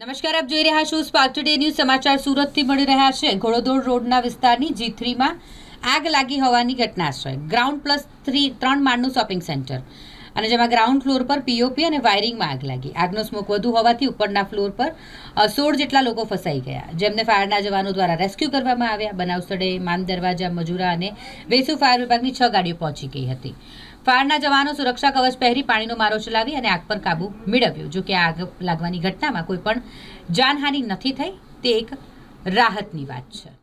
નમસ્કાર, આપ જોઈ રહ્યા છો સ્પાર્ક ટુડે ન્યૂઝ સમાચાર સુરતથી મળી રહ્યા છે. ઘોડોદોડ રોડના વિસ્તારની જી થ્રીમાં આગ લાગી હોવાની ઘટના છે ગ્રાઉન્ડ પ્લસ થ્રી ત્રણ માળનું શોપિંગ સેન્ટર અને જેમાં ગ્રાઉન્ડ ફ્લોર પર પીઓપી અને વાયરિંગમાં આગ લાગી. આગનો સ્મોક વધુ હોવાથી ઉપરના ફ્લોર પર સોળ જેટલા લોકો ફસાઈ ગયા. જેમને ફાયરના જવાનો દ્વારા રેસ્ક્યુ કરવામાં આવ્યા. બનાવ સ્થળે માન દરવાજા, મજૂરા અને વેસુ ફાયર વિભાગની છ ગાડીઓ પહોંચી ગઈ હતી. ફાયરના જવાનો સુરક્ષા કવચ પહેરી પાણીનો મારો ચલાવી અને આગ પર કાબુ મેળવ્યો. જો કે આગ લાગવાની ઘટનામાં કોઈ પણ જાનહાનિ નથી થઈ, તે એક રાહતની વાત છે.